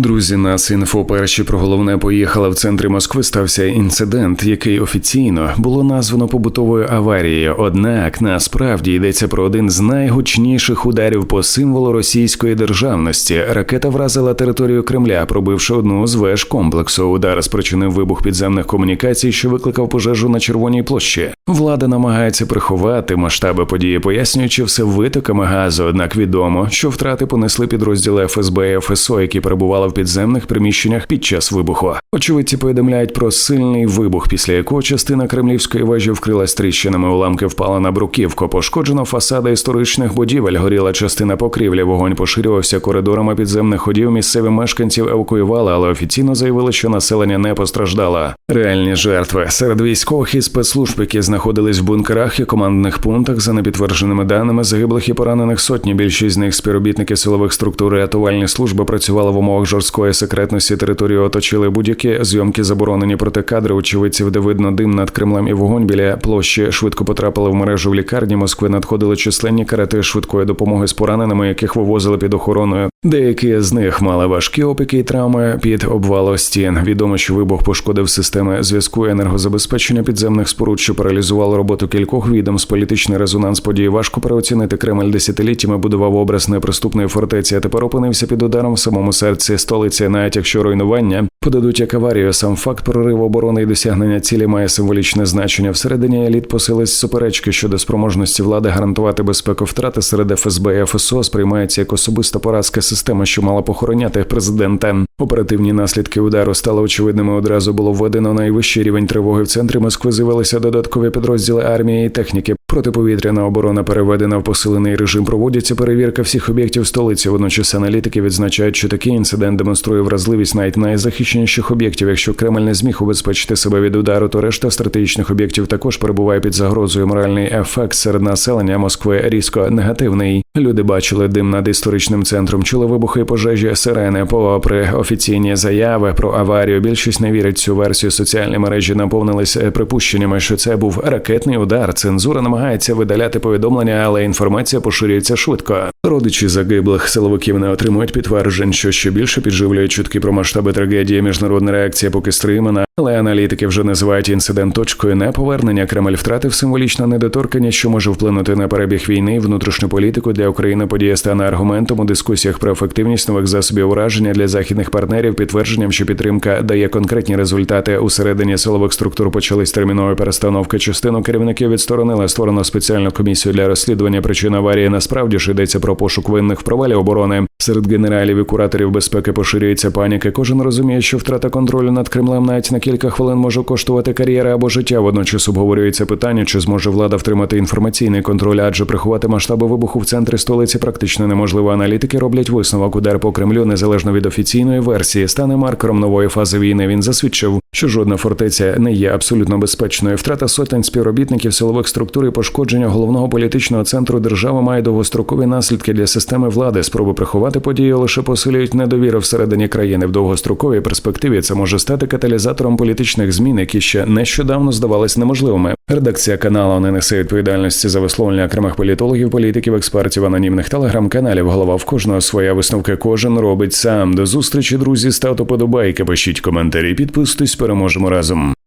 Друзі, нас інфо перші про головне поїхала в центрі Москви. Стався інцидент, який офіційно було названо побутовою аварією. Однак насправді йдеться про один з найгучніших ударів по символу російської державності. Ракета вразила територію Кремля, пробивши одну з веж комплексу. Удар спричинив вибух підземних комунікацій, що викликав пожежу на червоній площі. Влада намагається приховати масштаби події, пояснюючи все витоками газу. Однак відомо, що втрати понесли підрозділи ФСБ і ФСО, які перебували в підземних приміщеннях під час вибуху. Очевидці повідомляють про сильний вибух, після якого частина кремлівської вежі вкрилась тріщинами. Уламки впали на бруківку. Пошкоджено фасади історичних будівель. Горіла частина покрівлі. Вогонь поширювався коридорами підземних ходів. Місцеві мешканців евакуювали, але офіційно заявили, що населення не постраждало. Реальні жертви серед військових і спецслужб, які знаходились в бункерах і командних пунктах, за непідтвердженими даними загиблих і поранених сотні. Більшість з них співробітники силових структур і рятувальні служби працювали в умовах жорсткої секретності. Територію оточили будь-які зйомки заборонені проти кадри очевидців, де видно дим над Кремлем і вогонь біля площі швидко потрапили в мережу в лікарні Москви. Надходили численні карети швидкої допомоги з пораненими, яких вивозили під охороною. Деякі з них мали важкі опіки і травми під обвалом стін. Відомо, що вибух пошкодив системи зв'язку і енергозабезпечення підземних споруд, що паралізувало роботу кількох відомств. Політичний резонанс події важко переоцінити. Кремль десятиліттями будував образ неприступної фортеці, а тепер опинився під ударом в самому серці столиці, навіть якщо руйнування подадуть як аварію. Сам факт прориву оборони і досягнення цілі має символічне значення. Всередині еліт посились суперечки щодо спроможності влади гарантувати безпеку втрати серед ФСБ і ФСО сприймається як особиста поразка системи, що мала похороняти президента. Оперативні наслідки удару стали очевидними. Одразу було введено найвищий рівень тривоги в центрі Москви. З'явилися додаткові підрозділи армії і техніки. Протиповітряна оборона переведена в посилений режим. Проводяться перевірка всіх об'єктів столиці. Водночас аналітики відзначають, що такий інцидент демонструє вразливість навіть найзахищеніших об'єктів. Якщо Кремль не зміг убезпечити себе від удару, то решта стратегічних об'єктів також перебуває під загрозою. Моральний ефект серед населення Москви різко негативний. Люди бачили дим над історичним центром, чули вибухи пожежі сирени. Попри офіційні заяви про аварію, більшість не вірить цю версію. Соціальні мережі наповнились припущеннями, що це був ракетний удар. Цензура намагається видаляти повідомлення, але інформація поширюється швидко. Родичі загиблих силовиків не отримують підтверджень, що ще більше підживлюють чутки про масштаби трагедії. Міжнародна реакція поки стримана. Але аналітики вже називають інцидент точкою неповернення. Кремль втратив символічне недоторкання, що може вплинути на перебіг війни внутрішню політику для України. Подія стане аргументом у дискусіях про ефективність нових засобів ураження для західних партнерів, підтвердженням, що підтримка дає конкретні результати. Усередині силових структур почались термінові перестановки. Частину керівників відсторонили. Створено спеціальну комісію для розслідування причин аварії. Насправді ж йдеться про пошук винних в провалі оборони. Серед генералів і кураторів безпеки поширюється паніка. Кожен розуміє, що втрата контролю над Кремлем навіть на кілька хвилин може коштувати кар'єри або життя. Водночас обговорюється питання, чи зможе влада втримати інформаційний контроль, адже приховати масштаби вибуху в центрі столиці практично неможливо. Аналітики роблять висновок. Удар по Кремлю незалежно від офіційної версії стане маркером нової фази війни. Він засвідчив, що жодна фортеця не є абсолютно безпечною. Втрата сотень співробітників силових структур і пошкодження головного політичного центру держави має довгострокові наслідки для системи влади. Спроби приховати події лише посилюють недовіру всередині країни. В довгостроковій перспективі це може стати каталізатором політичних змін, які ще нещодавно здавались неможливими. Редакція каналу не несе відповідальності за висловлення окремих політологів, політиків, експертів, анонімних телеграм-каналів. Голова в кожного своя висновка. Кожен робить сам. До зустрічі, друзі. Ставте подобайки, пишіть коментарі, підписуйтесь, переможемо разом.